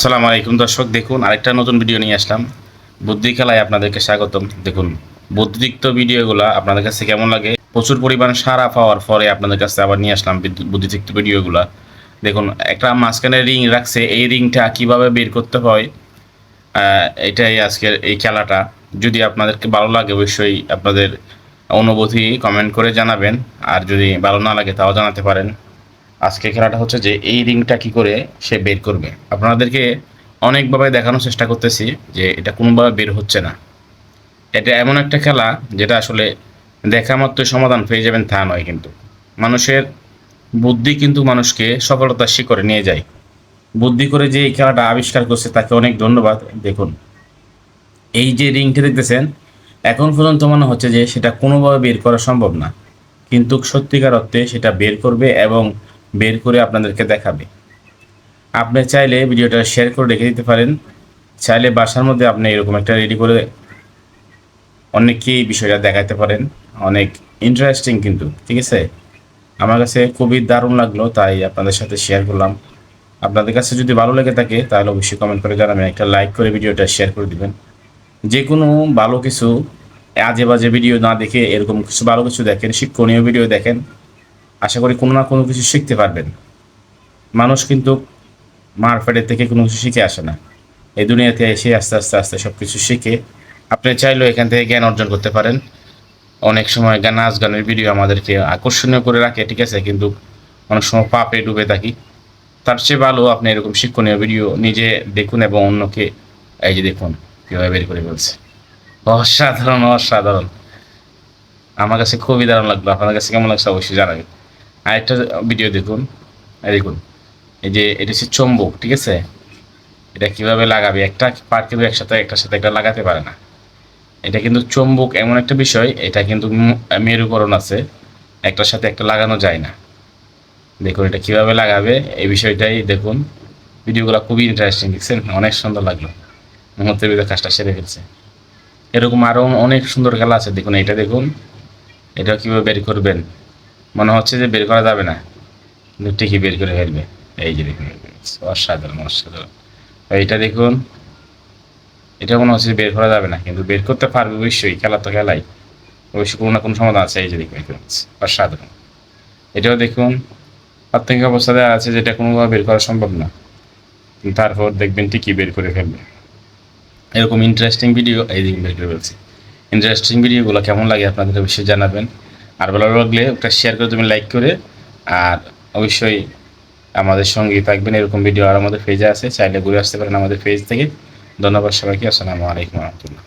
আসসালামু আলাইকুম দর্শক, দেখুন আরেকটা নতুন ভিডিও নিয়ে আসলাম। বুদ্ধি খেলায় আপনাদেরকে স্বাগতম। দেখুন বুদ্ধিযুক্ত ভিডিওগুলো আপনাদের কাছে কেমন লাগে? প্রচুর পরিমাণ সারা পাওয়ার পরে আপনাদের কাছে আবার নিয়ে আসলাম বুদ্ধিযুক্ত ভিডিওগুলো দেখুন, একটা মাঝখানে রিং রাখছে, এই রিংটা কীভাবে বের করতে হয় এটাই আজকের এই খেলাটা। যদি আপনাদেরকে ভালো লাগে, অবশ্যই আপনাদের অনুভূতি কমেন্ট করে জানাবেন। আর যদি ভালো না লাগে, তাও জানাতে পারেন। আজকে খেলাটা হচ্ছে যে এই রিংটা কি করে সে বের করবে। আপনাদেরকে অনেকভাবে দেখানোর চেষ্টা করতেছি যে এটা কোনোভাবে বের হচ্ছে না। এটা এমন একটা খেলা যেটা আসলে দেখা মাত্র সমাধান পেয়ে যাবেন তা নয় কিন্তু। মানুষের বুদ্ধি কিন্তু মানুষকে সফলতার শিখরে নিয়ে যায়। বুদ্ধি করে যে এই খেলাটা আবিষ্কার করছে তাকে অনেক ধন্যবাদ। দেখুন, এই যে রিংটা দেখতেছেন, এখন পর্যন্ত মনে হচ্ছে যে সেটা কোনোভাবে বের করা সম্ভব না। কিন্তু সত্যিকার অর্থে সেটা বের করবে এবং বের করে আপনাদেরকে দেখাবে। আপনি চাইলে ভিডিওটা শেয়ার করে রেখে দিতে পারেন। চাইলে বাসার মধ্যে আপনি এরকম একটা রেডি করে অনেককেই বিষয়টা দেখাতে পারেন। অনেক ইন্টারেস্টিং কিন্তু, ঠিক আছে? আমার কাছে খুবই দারুণ লাগল, তাই আপনাদের সাথে শেয়ার করলাম। আপনাদের কাছে যদি ভালো লেগে থাকে, তাহলে অবশ্যই কমেন্ট করে জানাবেন। একটা লাইক করে ভিডিওটা শেয়ার করে দিবেন। যে কোনো ভালো কিছু আজে বাজে ভিডিও না দেখে এরকম কিছু ভালো কিছু দেখেন, শিক্ষণীয় ভিডিও দেখেন আশা করি কোনো না কোনো কিছু শিখতে পারবেন। মানুষ কিন্তু মার পেটের থেকে কোনো কিছু শিখে আসে না। এই দুনিয়াতে এসে আস্তে আস্তে আস্তে সব কিছু শিখে আপনি চাইলেও এখান থেকে জ্ঞান অর্জন করতে পারেন। অনেক সময় গান নাচ গানের ভিডিও আমাদেরকে আকর্ষণীয় করে রাখে, ঠিক আছে? কিন্তু অনেক সময় পাপে ডুবে থাকি। তার চেয়ে ভালো আপনি এরকম শিক্ষণীয় ভিডিও নিজে দেখুন এবং অন্যকে এই যে দেখুন, কীভাবে বের করে বলছে অসাধারণ অসাধারণ। আমার কাছে খুবই দারুণ লাগল। আপনার কাছে কেমন লাগছে? অবশ্যই জানাবেন। আরেকটা ভিডিও দেখুন। দেখুন, এই যে এটা হচ্ছে চম্বুক, ঠিক আছে? এটা কীভাবে লাগাবে? একটা পার্ট কিন্তু একসাথে, একটার সাথে একটা লাগাতে পারে না। এটা কিন্তু চম্বুক এমন একটা বিষয়, এটা কিন্তু মেরুকরণ আছে। একটার সাথে একটা লাগানো যায় না। দেখুন এটা কীভাবে লাগাবে, এই বিষয়টাই দেখুন। ভিডিওগুলো খুবই ইন্টারেস্টিং দেখছেন? অনেক সুন্দর লাগল। মুহূর্তের ভিতরে কাজটা সেরে ফেলছে। এরকম আরও অনেক সুন্দর খেলা আছে। দেখুন এটা দেখুন। এটা কীভাবে বের করবেন? মনে হচ্ছে যে বের করা যাবে না। কিন্তু ঠিকই বের করে ফেলবে। এই যে দেখুন, অসাধারণ অসাধারণ। এইটা দেখুন, এটা মনে হচ্ছে বের করা যাবে না। কিন্তু বের করতে পারবে অবশ্যই, খেলা তো খেলাই। অবশ্যই কোনো না কোনো সমাধান আছে, এই যে দেখুন অসাধারণ। এটাও দেখুন প্রাথমিক অবস্থাতে আছে যেটা কোনোভাবে বের করা সম্ভব না। তারপর দেখবেন ঠিকই বের করে ফেলবে। এরকম ইন্টারেস্টিং ভিডিও এই দিন বের করে ফেলছি। ইন্টারেস্টিং ভিডিওগুলো কেমন লাগে আপনাদের অবশ্যই জানাবেন। আর ভালো লাগলে ওটা শেয়ার করে তুমি লাইক করে, আর অবশ্যই আমাদের সঙ্গে থাকবেন। এরকম ভিডিও আর আমাদের পেজে আছে, চাইলে ঘুরে আসতে পারেন আমাদের পেজ থেকে। ধন্যবাদ সবাইকে, আসসালামু আলাইকুম রহমতুল্লাহ।